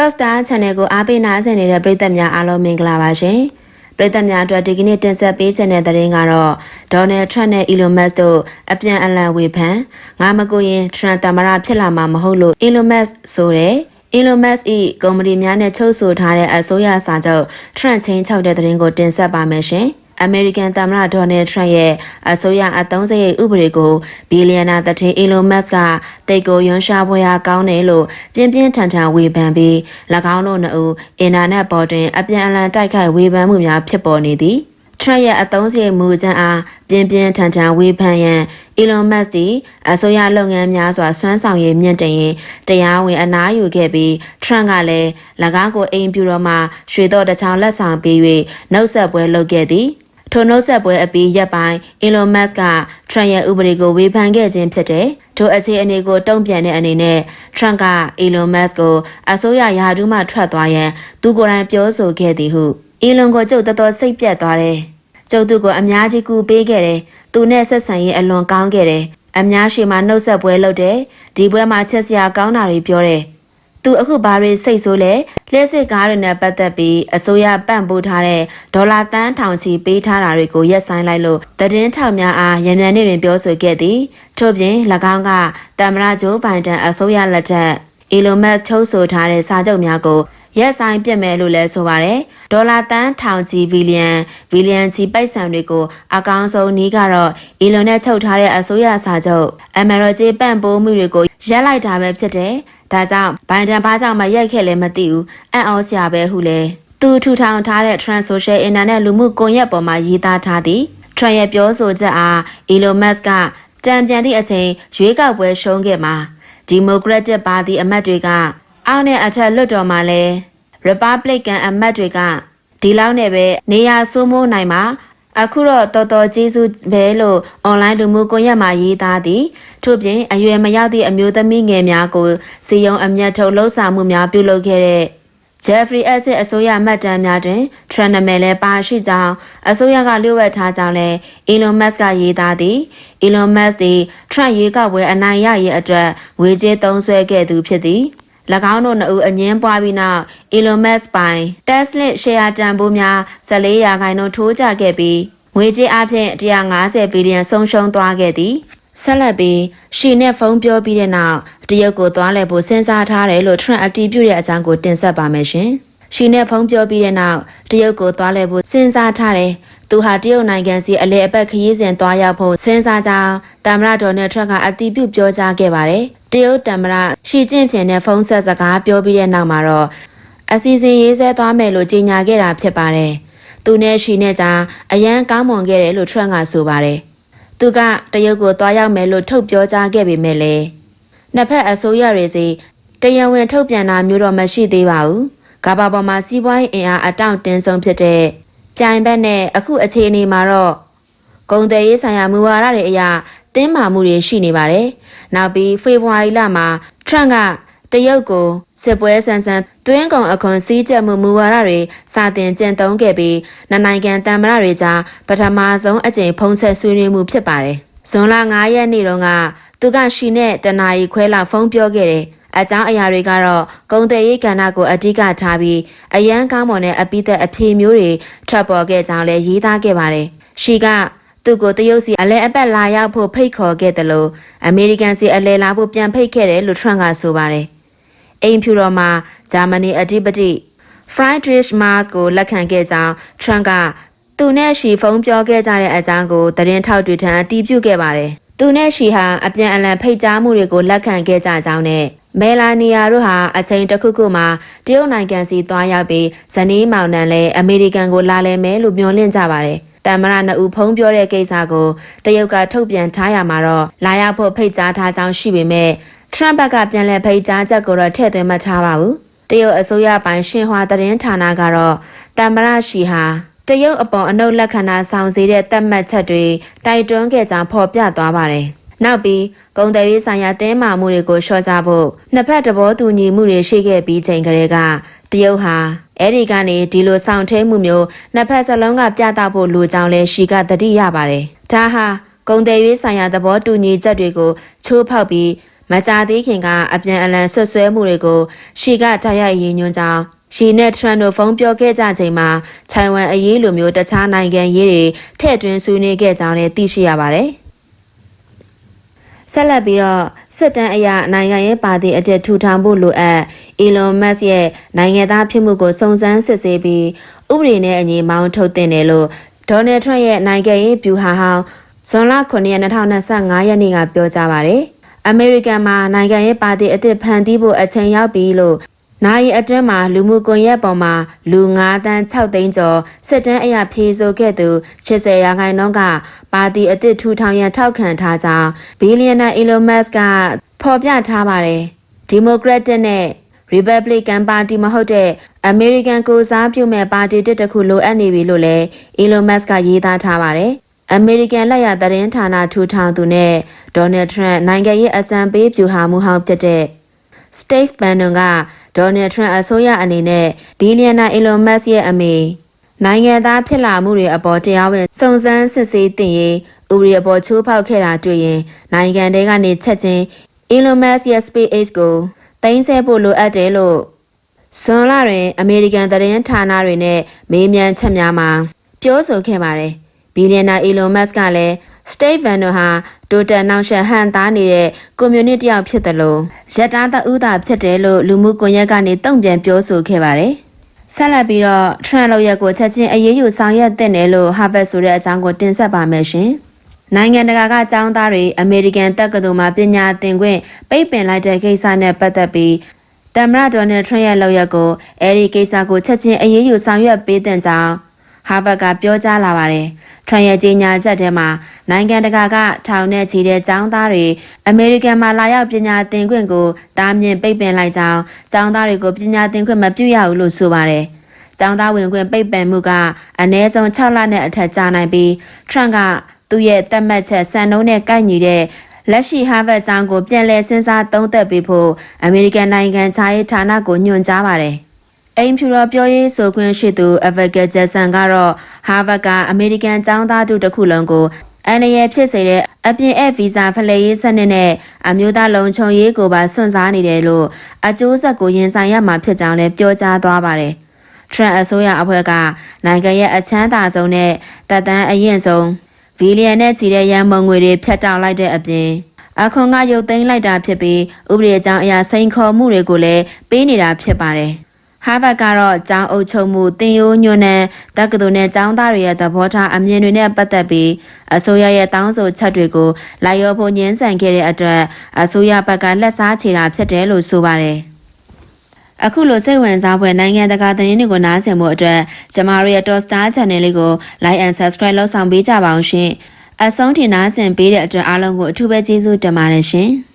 Top Star Channel ကိုအားပေးနာဆင်နေတဲ့ပရိသတ်များအားလုံးမင်္ဂလာပါရှင်။ပရိသတ်များအတွက်ဒီကနေ့တင်ဆက်ပေးချင်တဲ့သတင်းကတော့ Donald Trump နဲ့ Elon Musk တို့အပြန်အလှန်ဝေဖန်ငါမကိုရင် Trump တမရဖြစ်လာမှာမဟုတ်လို့ Elon Musk ဆိုတဲ့ Elon Musk ၏ကုမ္ပဏီများနဲ့ချုပ်ဆိုထားတဲ့အစိုးရစာချုပ် Trump ချင်းချောက်တဲ့သတင်းကိုတင်ဆက်ပါမယ်ရှင်။ American သမ္မတ Donald Trump ရဲ့အစိုးရအသုံးစရိတ်ဥပဒေကိုဘီလီယံနာတထင်း Elon Musk ကတိတ်ကိုရွန်ရှာဖွယ်အားကောင်းတယ်လို့ပြင်းပြင်းထန်ထန်ဝေဖန်ပြီး၎င်းတို့နှစ်ဦးအင်တာနက်ပေါ်တွင်အပြန်အလှန်တိုက်ခိုက်ဝေဖန်မှုများဖြစ်ပေါ်နေသည်။ Trump ရဲ့အသုံးစရိတ်မူကြမ်းအားပြင်းပြင်းထန်ထန်ဝေဖန်ရန် Elon Musk သည်အစိုးရလုပ်ငန်းများစွာဆွမ်းဆောင်ရည်မြင့်တင်ရင်တရားဝင်အနားယူခဲ့ပြီး Trump ကလည်း၎င်းကိုအိမ်ပြူတော်မှရွှေတော်တစ်ချောင်းလက်ဆောင်ပေး၍နှုတ်ဆက်ပွဲလုပ်ခဲ့သည်။ ထိုနှုတ်ဆက်ပွဲအပြီးရက်ပိုင်း Elon Musk က Trump ရဲ့ဥပဒေကိုဝေဖန်ခဲ့ခြင်းဖြစ်တယ်။ထိုအခြေအနေကိုတုံ့ပြန်တဲ့အနေနဲ့ Trump က Elon Musk ကိုအစိုးရယာတူးမှထွက်သွားရန်သူကိုယ်တိုင်ပြောဆိုခဲ့သည်ဟု Elon ကိုကျုပ်တော်တော်စိတ်ပြတ်သွားတယ်။ကျုပ်သူကိုအများကြီးကူပေးခဲ့တယ်။သူနဲ့ဆက်ဆံရေးအလွန်ကောင်းခဲ့တယ်။အများရှိမှနှုတ်ဆက်ပွဲလုပ်တယ်။ဒီပွဲမှာချက်စရာကောင်းတာတွေပြောတယ်။ သူအခုဘာတွေစိတ်ဆိုးလဲလျှက်စစ်ကားတွေနဲ့ပတ်သက်ပြီးအစိုးရပံ့ပိုးထားတဲ့ဒေါ်လာတန်းထောင်ချီပေးထားတာတွေကိုရက်ဆိုင်လိုက်လို့တည်င်းထောင်များအားရံမြန်နေတွင်ပြောဆိုခဲ့သည်ထို့ပြင်၎င်းကတမရဂျိုးဘိုင်ဒန်အစိုးရလက်ထက် Elon Musk ထုတ်ဆိုထားတဲ့စာချုပ်များကိုရက်ဆိုင်ပြစ်မယ်လို့လည်းဆိုပါတယ်ဒေါ်လာတန်းထောင်ချီဗီလီယံဗီလီယံချီပိုက်ဆံတွေကိုအကောင်းဆုံးနည်းကတော့ Elon နဲ့ချုပ်ထားတဲ့အစိုးရစာချုပ်အမေရိကန်ပံ့ပိုးမှုတွေကိုရက်လိုက်တာပဲဖြစ်တယ် ဒါကြောင့်ဘိုင်ဒန်ဘာကြောင့်မရိုက်ခဲ့လဲမသိဘူးအံ့ဩစရာပဲဟုလဲသူထူထောင်ထားတဲ့ Trans Social Internet လူမှုကွန်ရက်ပေါ်မှာရေးသားထားသည် Trump ရဲ့ပြောဆိုချက်အား Elon Musk ကတံပြန်သည့်အချိန်ရွေးကောက်ပွဲရှုံးခဲ့မှာ Democratic Party အမတ်တွေကအောက်နဲ့အထက်လွှတ်တော်မှာလဲ Republican အမတ်တွေကဒီလောက်နဲ့ပဲနေရာစိုးမိုးနိုင်မှာ အခုတော့တော်တော်ကျေးဇူးပဲလို့အွန်လိုင်းလူမှုကွန်ရက်မှာရေးသားသည်ထို့ပြင်အရွယ်မရောက်သည့်အမျိုးသမီးငယ်များကိုစီယုံအမျက်ထုတ်လှုပ်ဆောင်မှုများပြုလုပ်ခဲ့တဲ့ Jeffrey Esset အစိုးရမှတ်တမ်းများတွင် Trump နာမည်လည်းပါရှိကြောင်းအစိုးရကလျှို့ဝှက်ထားကြောင်းလည်း Elon Musk ကရေးသားသည် Elon Musk သည် Trump ရွေးကောက်ပွဲအနိုင်ရရေးအတွက်ငွေကြေးသုံးစွဲခဲ့သူဖြစ်သည်၎ င်းတို့နှစ်ဦးအငင်းပွားပြီးနောက် Elon Musk ပိုင် Tesla ရှယ်ယာတန်ဖိုးများ14ရာခိုင်နှုန်းထိုးကျခဲ့ပြီးငွေကြေးအပြင်150ဘီလီယံဆုံးရှုံးသွားခဲ့သည်ဆက်လက်ပြီးရှီနဲ့ဖုန်းပြောပြီးတဲ့နောက်တရုတ်ကိုသွားလည်ဖို့စဉ်းစားထားတယ်လို့ Trump အတည်ပြုတဲ့အကြောင်းကိုတင်ဆက်ပါမယ်ရှင်။ရှီနဲ့ဖုန်းပြောပြီးတဲ့နောက်တရုတ်ကိုသွားလည်ဖို့စဉ်းစားထားတယ်။ သူဟာတရုတ်နိုင်ငံစီအလဲအပတ်ခရီးစဉ်သွားရောက်ဖို့စဉ်းစားကြောင်းတမရဒေါ်နယ်ထရန့်ကအတည်ပြုပြောကြားခဲ့ပါတယ်။တရုတ်တမရရှီကျင့်ဖျင်နဲ့ဖုန်းဆက်စကားပြောပြီးတဲ့နောက်မှာတော့အစီအစဉ်ရေးဆွဲသွားမယ်လို့ကြေညာခဲ့တာဖြစ်ပါတယ်။သူနဲ့ရှီနဲ့ကြားအရန်ကောင်းမွန်ခဲ့တယ်လို့ထရန့်ကဆိုပါတယ်။သူကတရုတ်ကိုသွားရောက်မယ်လို့ထုတ်ပြောကြားခဲ့ပေမဲ့လည်းနှစ်ဖက်အစိုးရတွေစီတရားဝင်ထုတ်ပြန်တာမျိုးတော့မရှိသေးပါဘူး။ကမ္ဘာပေါ်မှာစီးပွားရေးအင်အားအတောင့်တင်းဆုံးဖြစ်တဲ့ ပြိုင်ဘက်နဲ့အခုအခြေအနေမှာတော့ဂုံတယ်ရေးဆိုင်ရာမူဝါဒတွေအရတင်းမာမှုတွေရှိနေပါတယ်။နောက်ပြီးဖေဖော်ဝါရီလမှာထရန့်ကတရုတ်ကိုစစ်ပွဲဆန်ဆန်တွင်းကုန်အခွန်စည်းကြပ်မှုမူဝါဒတွေစာတင်ကျင့်သုံးခဲ့ပြီးနိုင်ငံတန်မရတွေကြားပထမဆုံးအကြိမ်ဖုံးဆက်ဆွေးနွေးမှုဖြစ်ပါတယ်။ဇွန်လ9ရက်နေ့တုန်းကသူကရှီနဲ့တနာရီခွဲလောက်ဖုန်းပြောခဲ့တယ်။ အကြောင်းအရာတွေကတော့ဂုံတယ်ရေးကဏ္ဍကိုအဓိကထားပြီးအရန်ကောင်းမွန်တဲ့အပိသက်အဖြေမျိုးတွေထွက်ပေါ်ခဲ့ကြောင်းလည်းရေးသားခဲ့ပါတယ်။ရှီကသူ့ကိုတရုတ်စီအလဲအပတ်လာရောက်ဖို့ဖိတ်ခေါ်ခဲ့တယ်လို့အမေရိကန်စီအလဲလာဖို့ပြန်ဖိတ်ခဲ့တယ်လို့ထရန့်ကဆိုပါတယ်။အိမ်ဖြူတော်မှာဂျာမနီအဓိပတိ Friedrich Merz ကိုလက်ခံခဲ့ကြောင်းထရန့်ကသူနဲ့ရှီဖုန်းပြောခဲ့ကြတဲ့အကြောင်းကိုသတင်းထောက်တွေထံအတည်ပြုခဲ့ပါတယ်။သူနဲ့ရှီဟာအပြန်အလှန်ဖိတ်ကြားမှုတွေကိုလက်ခံခဲ့ကြကြောင်းနဲ့ မဲလာနီယာတို့ဟာအချိန်တစ်ခုခုမှာတရုတ်နိုင်ငံစီသွားရောက်ပြီးဇနီးမောင်နှံလည်းအမေရိကန်ကိုလာလည်မယ်လို့မျှော်လင့်ကြပါတယ်။တမရနှစ်ဦးဖုံးပြောတဲ့ကိစ္စကိုတရုတ်ကထုတ်ပြန်ထားရမှာတော့လာရောက်ဖို့ဖိတ်ကြားထားကြောင်းရှိပေမဲ့ထရန့်ဘက်ကပြန်လည်ဖိတ်ကြားချက်ကိုတော့ထည့်သွင်းမထားပါဘူး။တရုတ်အစိုးရပိုင်ရှင်ဟွာသတင်းဌာနကတော့တမရရှိဟာတရုတ်အပေါ်အနုလက္ခဏာဆောင်စေတဲ့သတ်မှတ်ချက်တွေတိုက်တွန်းခဲ့ကြောင်းဖော်ပြသွားပါတယ်။ နောက်ပြီးဂုံတယ်ရေးဆိုင်ရာတင်းမာမှုတွေကိုလျှော့ချဖို့နှစ်ဖက်တဘောတူညီမှုတွေရှိခဲ့ပြီးချိန်ကလေးကတရုတ်ဟာအဲ့ဒီကနေဒီလိုဆောင်ထဲမှုမျိုးနှစ်ဖက်စလုံးကပြသဖို့လိုကြောင်းလဲရှီကတတိရပါတယ်။ဒါဟာဂုံတယ်ရေးဆိုင်ရာသဘောတူညီချက်တွေကိုချိုးဖောက်ပြီးမမကြသေးခင်ကအပြန်အလှန်ဆွတ်ဆွဲမှုတွေကိုရှီကတိုက်ရိုက်ရည်ညွှန်းကြောင်းရှီနဲ့ထရန်တို့ဖုန်းပြောခဲ့ကြချိန်မှာထိုင်ဝမ်အရေးလိုမျိုးတခြားနိုင်ငံရေးတွေထည့်သွင်းဆွေးနွေးခဲ့ကြောင်းလည်းသိရှိရပါတယ်။ ဆက်လက်ပြီးတော့စစ်တမ်းအရနိုင်ငံရေးပါတီအတက်ထူထောင်ဖို့လိုအပ် Elon Musk ရဲ့နိုင်ငံသားဖြစ်မှုကိုစုံစမ်းစစ်ဆေးပြီးဥပဒေနဲ့အညီမောင်းထုတ်တင်တယ်လို့ဒေါ်နယ်ထရန့်ရဲ့နိုင်ငံရေးဗျူဟာဟောင်းဇွန်လ9ရက်2025ရက်နေ့ကပြောကြားပါတယ်။အမေရိကန်မှာနိုင်ငံရေးပါတီအသစ်ဖန်တီးဖို့အချိန်ရောက်ပြီလို့ နိုင်အတွင်းမှာလူမှုကွန်ရက်ပေါ်မှာလူ9တန်း6သိန်းကျော်စစ်တမ်းအရာဖြေဆိုခဲ့သူ80ရာခိုင်နှုန်းကပါတီအသစ်ထူထောင်ရန်ထောက်ခံထားကြောင်းဘီလီယံနာ Elon Musk ကဖော်ပြထားပါတယ်။ Democratic နဲ့ Republican ပါတီမဟုတ်တဲ့ American ကိုစားပြုမဲ့ပါတီတစ်တစ်ခုလိုအပ်နေပြီလို့လည်း Elon Musk ကရေးသားထားပါတယ်။ American လက်ရသတင်းဌာနထူထောင်သူနဲ့ Donald Trump နိုင်ငံရေးအကြံပေးဖြူဟာမှုဟောင်းဖြစ်တဲ့ Steve Bannon က ဒေါ်နယ်ထရန့်အစိုးရအနေနဲ့ဘီလီယံနာအီလွန်မတ်စ်ရဲ့အမေနိုင်ငံသားဖြစ်လာမှုတွေအပေါ်တရားဝင်စုံစမ်းစစ်ဆေးတင်ရေးဥပဒေအပေါ်ချိုးဖောက်ခဲ့တာတွေ့ရင်နိုင်ငံတွေကနေချက်ချင်းအီလွန်မတ်စ်ရဲ့ SpaceX ကိုတင်ဆက်ဖို့လိုအပ်တယ်လို့ဇွန်လတွင် အမေရိကန်သတင်းဌာနတွေနဲ့မေးမြန်းချက်များမှာပြောဆိုခဲ့ပါတယ်ဘီလီယံနာအီလွန်မတ်စ်ကလည်း State Vendor ဟာတိုတက်နောက်ရှက်ဟန်သားနေတဲ့ကွန်မြူနတီတယောက်ဖြစ်တယ်လို့ရတတားဦးတာဖြစ်တယ်လို့လူမှုကွန်ရက်ကနေတုံ့ပြန်ပြောဆိုခဲ့ပါတယ်။ဆက်လက်ပြီးတော့ Trump လောက်ရက်ကိုချက်ချင်းအရေးယူဆောင်ရွက်တဲ့တယ်လို့ Harvard ဆိုတဲ့အကြောင်းကိုတင်ဆက်ပါမယ်ရှင်။နိုင်ငံတကာကចောင်းသားတွေအမေရိကန်တက္ကသိုလ်မှာပညာသင်ခွင့်ပိတ်ပင်လိုက်တဲ့ကိစ္စနဲ့ပတ်သက်ပြီးတမရဒေါ်နယ်ထရန့်ရဲ့လောက်ရက်ကိုအဲဒီကိစ္စကိုချက်ချင်းအရေးယူဆောင်ရွက်ပေးတဲ့ကြောင်းဟာဗတ်ကပြောကြားလာပါတယ်။ ထရန်ရဲ့ကြေညာချက်ထဲမှာနိုင်ငံတကာကထောင်နဲ့ချီတဲ့ကျောင်းသားတွေအမေရိကန်မှာလာရောက်ပညာသင်ခွင့်ကိုတားမြစ်ပိတ်ပင်လိုက်ကြောင်းကျောင်းသားတွေကိုပညာသင်ခွင့်မပြုရဘူးလို့ဆိုပါတယ်။ကျောင်းသားဝင်ခွင့်ပိတ်ပင်မှုကအနည်းဆုံး6လနဲ့အထက်ကြာနိုင်ပြီးထရန်ကသူ့ရဲ့သတ်မှတ်ချက်စံနှုန်းနဲ့ကိုက်ညီတဲ့လက်ရှိ Harvard ကျောင်းကိုပြန်လည်စဉ်းစားသုံးသပ်ပြီးဖို့အမေရိကန်နိုင်ငံခြားရေးဌာနကိုညွှန်ကြားပါတယ်။ အိမ်ဖြူတော်ပြောရေးဆိုခွင့်ရှိသူ Advocate Jackson ကတော့ Harvard ကအမေရိကန်ကျောင်းသားတို့တစ်ခုလုံးကိုအန်ရယ်ဖြစ်စေတဲ့အပြင်အဗီဇာဖလှယ်ရေးစနစ်နဲ့အမျိုးသားလုံခြုံရေးကိုပါစွန့်စားနေတယ်လို့အကျိုးဆက်ကိုရင်ဆိုင်ရမှာဖြစ်ကြောင်းလည်းပြောကြားသွားပါတယ်။ Trump အစိုးရအဖွဲ့ကနိုင်ငံရဲ့အချမ်းသာဆုံးနဲ့တပ်တန်းအရင်ဆုံးဘီလီယံနဲ့ချီတဲ့ရန်မုံငွေတွေဖြတ်တောက်လိုက်တဲ့အပြင်အခွန်ကရုပ်သိမ်းလိုက်တာဖြစ်ပြီးဥပဒေအကြောင်းအရာစိန်ခေါ်မှုတွေကိုလည်းပေးနေတာဖြစ်ပါတယ်။ ဟာဗတ်ကတော့ကျောင်းအုပ်ချုပ်မှုတင်ယိုးညွန်းတဲ့တက္ကသိုလ်နဲ့ကျောင်းသားတွေရဲ့သဘောထားအမြင်တွေနဲ့ပတ်သက်ပြီးအစိုးရရဲ့တောင်းဆိုချက်တွေကိုလိုက်ရောဖို့ညှင်းဆန်ခဲ့တဲ့အတွက်အစိုးရဘက်ကလက်စားချေတာဖြစ်တယ်လို့ဆိုပါတယ်။အခုလိုစိတ်ဝင်စားဖွယ်နိုင်ငံတကာသတင်းတွေကိုနားဆင်ဖို့အတွက်ကျမတို့ရဲ့ Top Star Channel လေးကို Like and Subscribe လုပ်ဆောင်ပေးကြပါအောင်ရှင်။အဆုံးထိနားဆင်ပေးတဲ့အတွက်အားလုံးကိုအထူးပဲကျေးဇူးတင်ပါတယ်ရှင်။